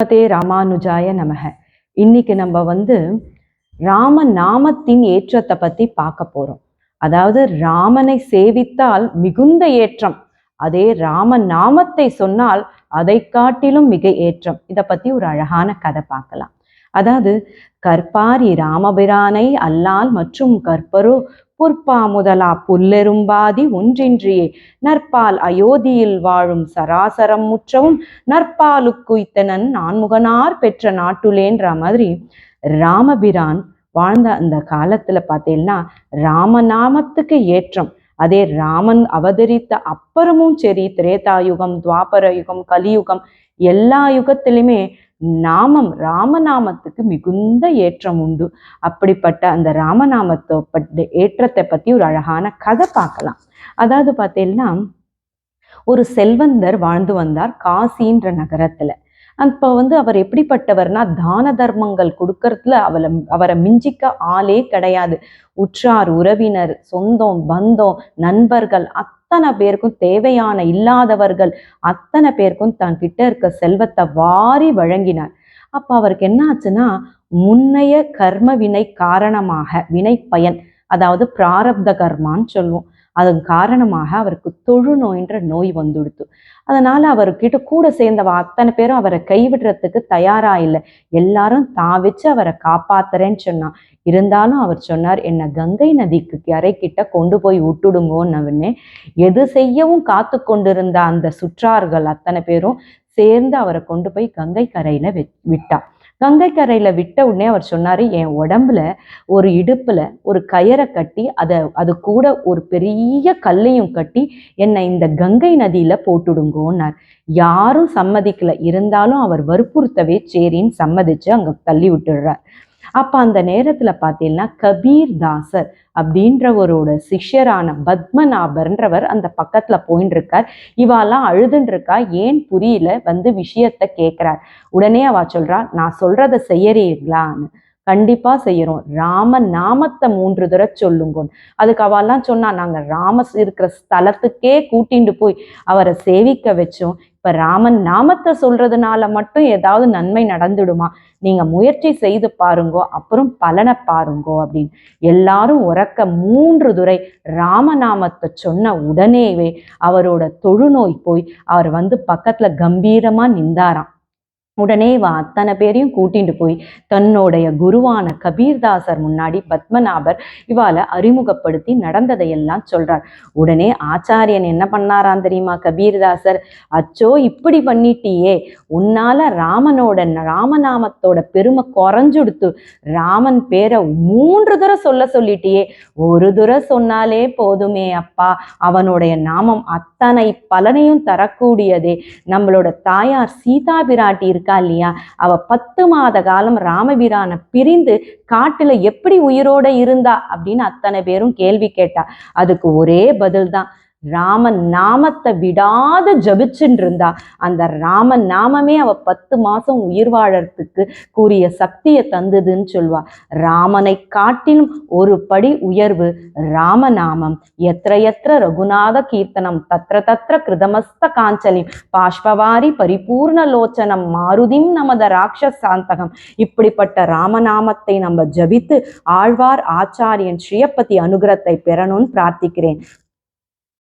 ஸ்ரீமதே ராமானுஜாய நமக. இன்னைக்கு நம்ம வந்து ராம நாமத்தின் ஏற்றத்தை பத்தி பார்க்க போறோம். அதாவது ராமனை சேவித்தால் மிகுந்த ஏற்றம் அதே ராம நாமத்தை சொன்னால் அதை காட்டிலும் மிக ஏற்றம். இதை பத்தி ஒரு அழகான கதை பார்க்கலாம். அதாவது கற்பாரி ராமபிரானை அல்லால் மற்றும் கற்பரோ புற்பா முதலா புல்லெரும்பாதி ஒன்றின்றியே. நற்பால் அயோத்தியில் வாழும் சராசரம் முற்றவும் நற்பாலுக்குய்த்தனன் நான்முகனார் பெற்ற நாட்டுலேன்ற மாதிரி ராமபிரான் வாழ்ந்த அந்த காலத்துல பார்த்தீங்கன்னா ராமநாமத்துக்கு ஏற்றம். அதே ராமன் அவதரித்த அப்புறமும் சரி திரேதாயுகம் துவாபர யுகம் கலியுகம் எல்லா யுகத்திலுமே நாமம் ராமநாமத்துக்கு மிகுந்த ஏற்றம் உண்டு. அப்படிப்பட்ட அந்த ராமநாமத்தை பட் ஏற்றத்தை பற்றி ஒரு அழகான கதை பார்க்கலாம். அதாவது பார்த்தீங்கன்னா ஒரு செல்வந்தர் வாழ்ந்து வந்தார் காசின்ற நகரத்தில். அப்போ வந்து அவர் எப்படிப்பட்டவர்னா தான தர்மங்கள் கொடுக்கறதுல அவளை அவரை மிஞ்சிக்க ஆளே கிடையாது. உற்றார் உறவினர் சொந்தம் பந்தம் நண்பர்கள் அத்தனை பேருக்கும் தேவையான இல்லாதவர்கள் அத்தனை பேருக்கும் தான் கிட்ட இருக்க செல்வத்தை வாரி வழங்கினார். அப்ப அவருக்கு என்ன ஆச்சுன்னா முன்னைய கர்ம வினை காரணமாக வினை பயன் அதாவது பிராரப்த கர்மான்னு சொல்லுவோம். அதன் காரணமாக அவருக்கு தொழுநோயின்ற நோய் வந்துடுத்து. அதனால அவர்கிட்ட கூட சேர்ந்தவ அத்தனை பேரும் அவரை கைவிடுறதுக்கு தயாரா இல்லை. எல்லாரும் தான் வச்சு அவரை காப்பாத்துறேன்னு சொன்னான். இருந்தாலும் அவர் சொன்னார் என்ன கங்கை நதிக்கு கரைக்கிட்ட கொண்டு போய் விட்டுடுங்கன்னு எது செய்யவும் காத்து கொண்டிருந்த அந்த சுற்றார்கள் அத்தனை பேரும் சேர்ந்து அவரை கொண்டு போய் கங்கை கரையில விட்டா கங்கை கரையில விட்ட உடனே அவர் சொன்னாரு என் உடம்புல ஒரு இடுப்புல ஒரு கயரை கட்டி அதை அது கூட ஒரு பெரிய கல்லையும் கட்டி என்னை இந்த கங்கை நதியில போட்டுடுங்கோன்னார். யாரும் சம்மதிக்கல. இருந்தாலும் அவர் வற்புறுத்தவே சரின்னு சம்மதிச்சு அங்க தள்ளி விட்டுடுறார். அப்போ அந்த நேரத்தில் பார்த்தீங்கன்னா கபீர் தாசர் அப்படின்றவரோட சிஷ்யரான பத்மநாபர்ன்றவர் அந்த பக்கத்தில் போயின்னு இருக்கார். இவாலாம் அழுதுன்றிருக்கா ஏன் புரியல? வந்து விஷயத்த கேட்குறார் உடனே அவ சொல்றா நான் சொல்கிறத செய்யறீங்களான்னு கண்டிப்பா செய்யறோம். ராம நாமத்தை மூன்று தடவை சொல்லுங்க அதுக்கு அவெல்லாம் சொன்னா நாங்க ராம இருக்கிற ஸ்தலத்துக்கே கூட்டிட்டு போய் அவரை சேவிக்க வச்சோம். இப்ப ராமன் நாமத்தை சொல்றதுனால மட்டும் ஏதாவது நன்மை நடந்துடுமா? நீங்க முயற்சி செய்து பாருங்கோ அப்புறம் பலனை பாருங்கோ அப்படின்னு. எல்லாரும் உறக்க மூன்று துறை ராமநாமத்தை சொன்ன உடனேவே அவரோட தொழுநோய் போய் அவர் வந்து பக்கத்துல கம்பீரமா நின்றாராம். உடனே வா. அத்தனை பேரையும் கூட்டிட்டு போய் தன்னுடைய குருவான கபீர்தாசர் முன்னாடி பத்மநாபர் இவாளை அறிமுகப்படுத்தி நடந்ததையெல்லாம் சொல்றார். உடனே ஆச்சாரியன் என்ன பண்ணாரான் தெரியுமா கபீர்தாசர்? அச்சோ இப்படி பண்ணிட்டியே. உன்னால ராமனோட ராமநாமத்தோட பெருமை குறைஞ்சுடுத்து ராமன் பேரை மூன்று தர சொல்ல சொல்லிட்டியே. ஒரு தடவை சொன்னாலே போதுமே அப்பா. அவனுடைய நாமம் அத்தனை பலனையும் தரக்கூடியதே. நம்மளோட தாயார் சீதா பிராட்டி இருக்கா இல்லையா? அவ பத்து மாத காலம் ராமபிரானை பிரிந்து காட்டுல எப்படி உயிரோட இருந்தா அப்படின்னு அத்தனை பேரும் கேள்வி கேட்டா. அதுக்கு ஒரே பதில் தான் ராமன் நாமத்தை விடாது ஜபிச்சுட்டு இருந்தா அந்த ராம நாமமே அவ பத்து மாசம் உயிர் வாழறதுக்கு கூறிய சக்தியை தந்ததுன்னு சொல்வா ராமனை காட்டிலும் ஒரு படி உயர்வு ராமநாமம். எத்திர எத்திர ரகுநாத கீர்த்தனம் தத்ர தத்ர கிருதமஸ்த காஞ்சலி பாஷ்பவாரி பரிபூர்ண லோச்சனம் மாருதிம் நமத ராட்சசாந்தகம். இப்படிப்பட்ட ராமநாமத்தை நம்ம ஜபித்து ஆழ்வார் ஆச்சாரியன் ஸ்ரீயப்பதி அனுகிரத்தை பெறணும்னு பிரார்த்திக்கிறேன்.